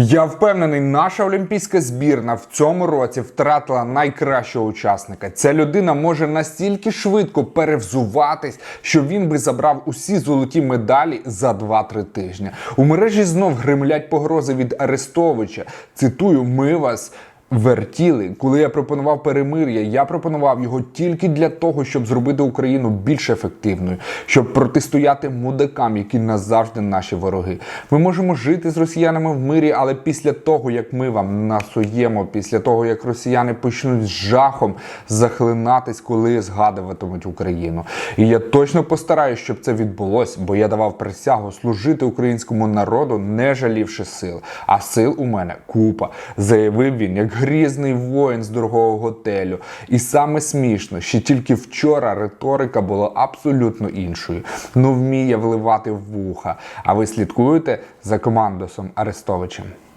Я впевнений, наша олімпійська збірна в цьому році втратила найкращого учасника. Ця людина може настільки швидко перевзуватись, що він би забрав усі золоті медалі за 2-3 тижні. У мережі знов гримлять погрози від Арестовича. Цитую, ми вас. Вертіли, коли я пропонував перемир'я, я пропонував його тільки для того, щоб зробити Україну більш ефективною, щоб протистояти мудакам, які назавжди наші вороги. Ми можемо жити з росіянами в мирі, але після того, як ми вам насуємо, після того як росіяни почнуть з жахом захлинатись, коли згадуватимуть Україну. І я точно постараюсь, щоб це відбулося, бо я давав присягу служити українському народу, не жалівши сил. А сил у мене купа, заявив він, як грізний воїн з дорогого готелю. І саме смішно, що тільки вчора риторика була абсолютно іншою. Ну вміє вливати в вуха. А ви слідкуєте за командосом Арестовичем?